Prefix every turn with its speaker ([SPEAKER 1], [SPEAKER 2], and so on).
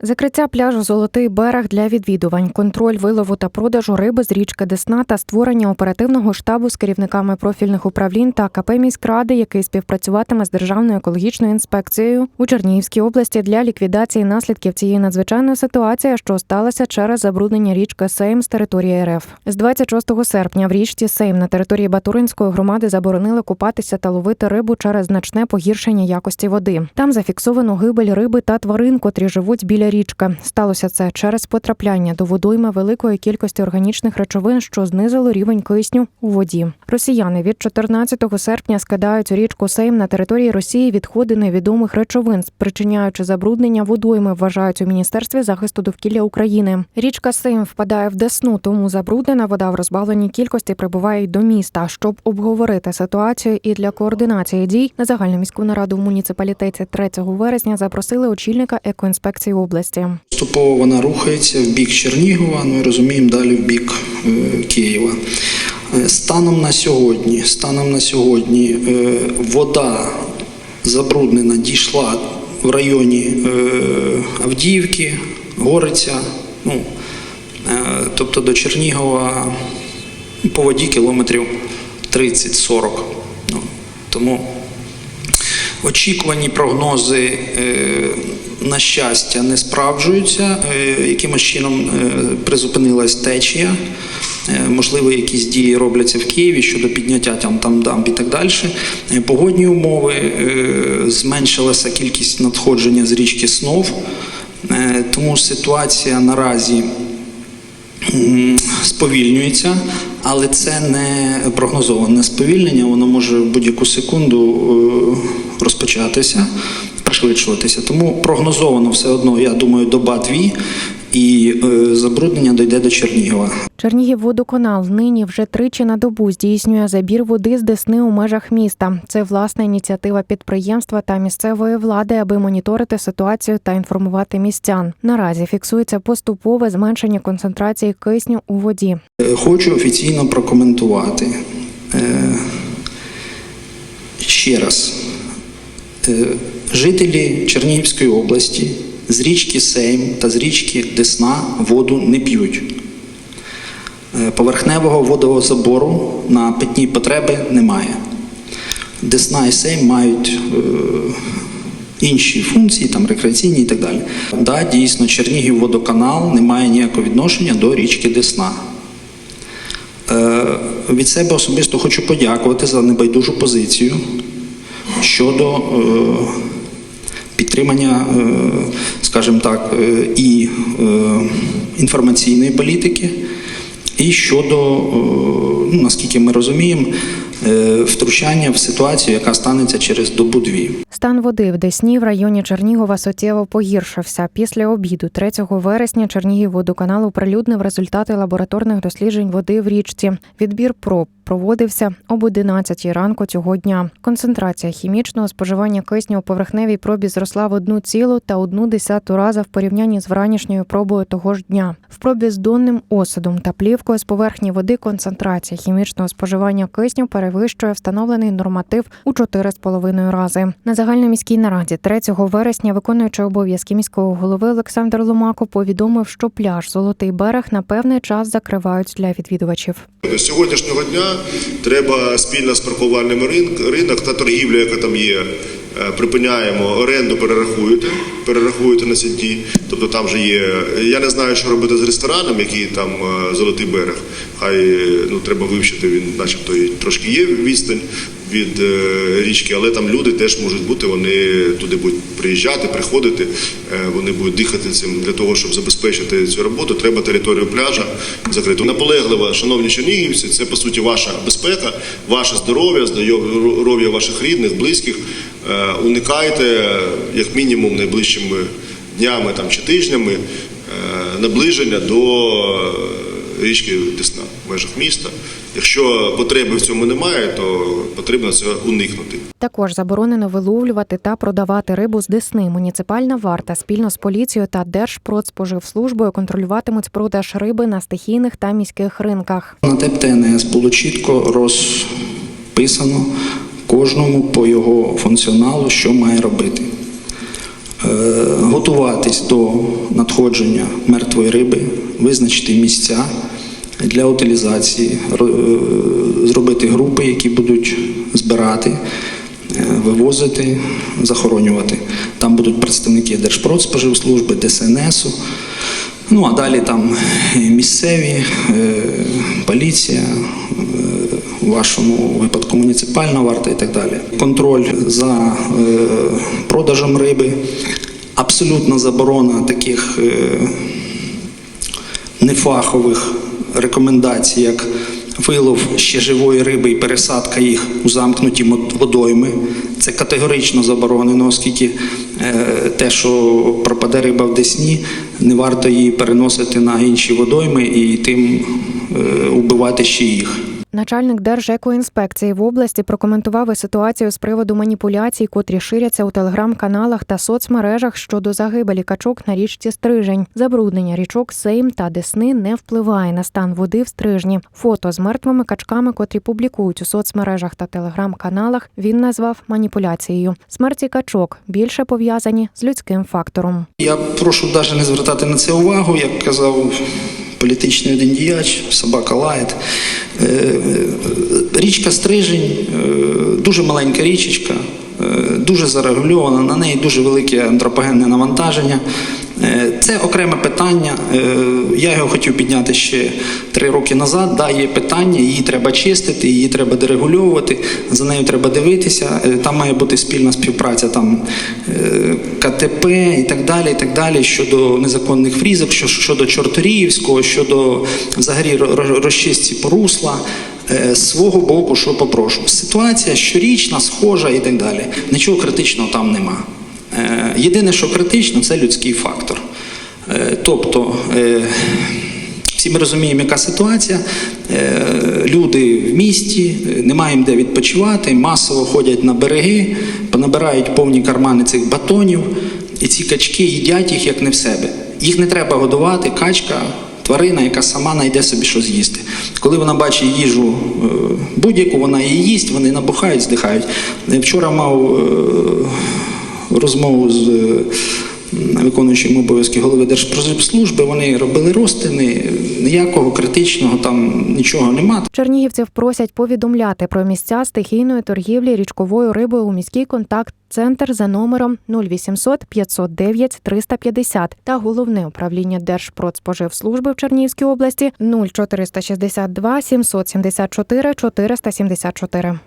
[SPEAKER 1] Закриття пляжу Золотий берег для відвідувань, контроль вилову та продажу риби з річки Десна та створення оперативного штабу з керівниками профільних управлінь та КП міськради, який співпрацюватиме з Державною екологічною інспекцією у Чернігівській області для ліквідації наслідків цієї надзвичайної ситуації, що сталося через забруднення річки Сейм з території РФ. З 26 серпня в річці Сейм на території Батуринської громади заборонили купатися та ловити рибу через значне погіршення якості води. Там зафіксовано гибель риби та тварин, котрі живуть біля річки. Сталося це через потрапляння до водойми великої кількості органічних речовин, що знизило рівень кисню у воді. Росіяни від 14 серпня скидають у річку Сейм на території Росії відходи невідомих речовин, спричиняючи забруднення водойми, вважають у міністерстві захисту довкілля України. Річка Сейм впадає в Десну, тому забруднена вода в розбавленій кількості прибуває й до міста. Щоб обговорити ситуацію і для координації дій на загальну міську нараду в муніципалітеті 3 вересня запросили очільника екоінспекції області.
[SPEAKER 2] Поступово вона рухається в бік Чернігова, ну і розуміємо, далі в бік е, Києва. Е, Станом на сьогодні, станом на сьогодні е, вода забруднена дійшла в районі Авдіївки, Гориця, ну, тобто до Чернігова по воді кілометрів 30-40. Ну, тому Очікувані прогнози, на щастя, не справджуються. Е, Якимось чином е, призупинилась течія. Е, Можливо, якісь дії робляться в Києві щодо підняття там, там дамб і так далі. Погодні умови, зменшилася кількість надходження з річки Снов. Тому ситуація наразі сповільнюється, але це не прогнозоване сповільнення, воно може в будь-яку секунду розпочатися, пришвидшуватися. Тому прогнозовано все одно, я думаю, доба-дві, і е, забруднення дойде до Чернігова.
[SPEAKER 1] Чернігівводоканал нині вже тричі на добу здійснює забір води з Десни у межах міста. Це власна ініціатива підприємства та місцевої влади, аби моніторити ситуацію та інформувати містян. Наразі фіксується поступове зменшення концентрації кисню у воді.
[SPEAKER 2] Е, Хочу офіційно прокоментувати. Е, Ще раз. Е, Жителі Чернігівської області з річки Сейм та з річки Десна воду не п'ють. Е, Поверхневого водозабору на питні потреби немає. Десна і Сейм мають е, інші функції, там рекреаційні і так далі. Да, дійсно, Чернігів водоканал не має ніякого відношення до річки Десна. Від себе особисто хочу подякувати за небайдужу позицію щодо е, підтримання, е, скажімо так, е, і інформаційної політики, і щодо, ну, наскільки ми розуміємо, втручання в ситуацію, яка станеться через добу-дві.
[SPEAKER 1] Стан води в Десні в районі Чернігова суттєво погіршився. Після обіду 3 вересня Чернігівводоканал оприлюднив результати лабораторних досліджень води в річці. Відбір проб проводився об 11 ранку цього дня. Концентрація хімічного споживання кисню у поверхневій пробі зросла в одну цілу та одну десяту раза в порівнянні з вранішньою пробою того ж дня. В пробі з донним осадом та плівкою з поверхні води концентрація хімічного споживання кисню перевищує встановлений норматив у 4,5 рази. На загальноміській нараді 3 вересня виконуючий обов'язки міського голови Олександр Ломако повідомив, що пляж Золотий берег на певний час закривають для відвідувачів.
[SPEAKER 3] До сьогоднішнього дня треба спільно з паркувальним ринок та торгівля, яка там є. е, Припиняємо оренду, перерахуєте, перерахуєте на сіті. Тобто там вже є. Я не знаю, що робити з рестораном, який там е, золотий берег. Хай ну треба вивчити. Він, начебто, трошки є відстань від е, річки, але там люди теж можуть бути. Вони туди будуть приїжджати, приходити. е, Вони будуть дихати цим для того, щоб забезпечити цю роботу. Треба територію пляжа закрити. Наполегливо, шановні чернігівці, це по суті ваша безпека, ваше здоров'я, здоров'я ваших рідних, близьких. Е, Уникайте як мінімум найближчими днями там чи тижнями наближення до річки Десна в межах міста. Якщо потреби в цьому немає, то потрібно це уникнути.
[SPEAKER 1] Також заборонено виловлювати та продавати рибу з Десни. Муніципальна варта спільно з поліцією та Держпродспоживслужбою контролюватимуть продаж риби на стихійних та міських ринках.
[SPEAKER 2] На ТЕПТНС було чітко розписано кожному по його функціоналу, що має робити. е, готуватись до надходження мертвої риби, визначити місця для утилізації, е, зробити групи, які будуть збирати, е, вивозити, захоронювати. Там будуть представники Держпродспоживслужби, ДСНСу. Ну а далі там місцеві, е, поліція, в вашому випадку муніципальна варта і так далі. Контроль за продажем риби, абсолютна заборона таких нефахових рекомендацій, як вилов ще живої риби і пересадка їх у замкнуті водойми. Це категорично заборонено, оскільки е, те, що пропаде риба в Десні, не варто її переносити на інші водойми і тим е, убивати ще їх.
[SPEAKER 1] Начальник Держекоінспекції в області прокоментував ситуацію з приводу маніпуляцій, котрі ширяться у телеграм-каналах та соцмережах щодо загибелі качок на річці Стрижень. Забруднення річок Сейм та Десни не впливає на стан води в стрижні. Фото з мертвими качками, котрі публікують у соцмережах та телеграм-каналах, він назвав маніпуляцією. Смерті качок більше пов'язані з людським фактором.
[SPEAKER 2] Я прошу навіть не звертати на це увагу, як казав політичний один діяч, собака лає. Е, е, Річка Стрижень е, дуже маленька річечка, дуже зарегульована, на неї дуже велике антропогенне навантаження. Це окреме питання. Е, Я його хотів підняти ще три роки назад. Да, є питання, її треба чистити, її треба дерегульовувати, за нею треба дивитися. Е, Там має бути спільна співпраця там е, КТП і так далі, і так далі щодо незаконних фрізок, щодо Чорторіївського, щодо взагалі ро- ро- розчистці порусла. З свого боку, що попрошу. Ситуація щорічна, схожа і так далі. Нічого критичного там нема. Е, Єдине, що критично, це людський фактор. Е, Тобто, е, всі ми розуміємо, яка ситуація. Люди в місті, немає їм де відпочивати, масово ходять на береги, понабирають повні кармани цих батонів, і ці качки їдять їх як не в себе. Їх не треба годувати, качка. Тварина, яка сама знайде собі що з'їсти. Коли вона бачить їжу будь-яку, вона її їсть, вони набухають, здихають. Вчора мав розмову з е, виконуючим обов'язки голови Держпродспоживслужби, вони робили розтини, ніякого критичного там нічого нема.
[SPEAKER 1] Чернігівців просять повідомляти про місця стихійної торгівлі річковою рибою у міський контакт-центр за номером 0800 509 350 та головне управління Держпродспоживслужби в Чернігівській області 0462 774 474.